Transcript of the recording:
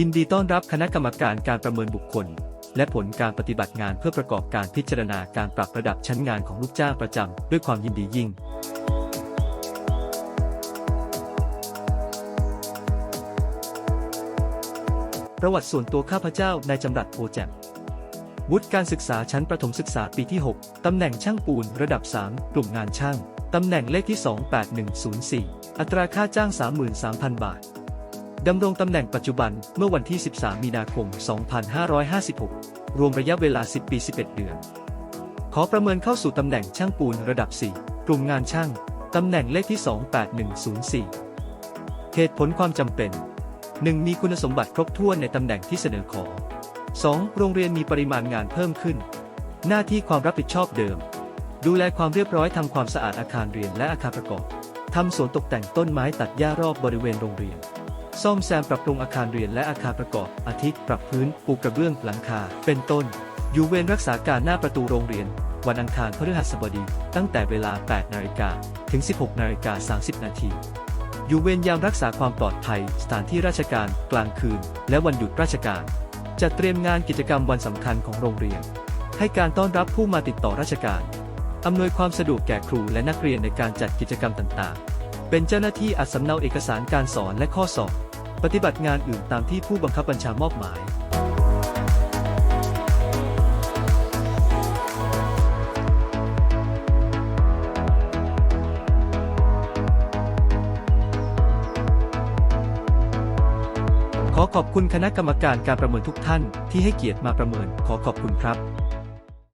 ยินดีต้อนรับคณะกรรมการการประเมินบุคคล และผลการปฏิบัติงานเพื่อประกอบการพิจารณาการปรับระดับชั้นงานของลูกจ้างประจำด้วยความยินดียิ่งประวัติส่วนตัวข้าพเจ้านายจำรัดโพแจมวุฒิการศึกษาชั้นประถมศึกษาปีที่ 6 ตำแหน่งช่างปูนระดับ 3 กลุ่มงานช่าง ตำแหน่งเลขที่ 28104 อัตราค่าจ้าง 33,000 บาท ดำรงตำแหน่งปัจจุบันเมื่อวันที่ 13 มีนาคม 2556 รวมระยะเวลา 10 ปี 11 เดือน ขอประเมินเข้าสู่ตำแหน่งช่างปูนระดับ 4 กลุ่มงานช่าง ตำแหน่งเลขที่ 28104 เหตุผลความจำเป็น 1. มีคุณสมบัติครบถ้วนในตำแหน่งที่เสนอขอ 2. โรงเรียนมีปริมาณงานเพิ่มขึ้น หน้าที่ความรับผิดชอบเดิม ดูแลความเรียบร้อยทำความสะอาดอาคารเรียนและอาคารประกอบทำสวนตกแต่งต้นไม้ตัดหญ้ารอบบริเวณโรงเรียน ซ่อมแซมปรับปรุงอาคารเรียนและอาคารประกอบ อาทิปรับพื้น ปูกระเบื้องหลังคา เป็นต้น อยู่เวรรักษาการหน้าประตูโรงเรียน วันอังคารพฤหัสบดี ตั้งแต่เวลา 8 นาฬิกา ถึง 16 นาฬิกา 30 นาทีอยู่เวรยามรักษาความปลอดภัย สถานที่ราชการ กลางคืน และวันหยุดราชการ จัดเตรียมงานกิจกรรมวันสำคัญของโรงเรียน ให้การต้อนรับผู้มาติดต่อราชการ อำนวยความสะดวกแก่ครูและนักเรียนในการจัดกิจกรรมต่างๆ เป็นเจ้าหน้าที่อัดสำเนาเอกสารการสอนและข้อสอบ ปฏิบัติงานอื่นตามที่ผู้บังคับบัญชามอบหมาย ขอขอบคุณคณะกรรมการการประเมินทุกท่านที่ให้เกียรติมาประเมิน ขอขอบคุณครับ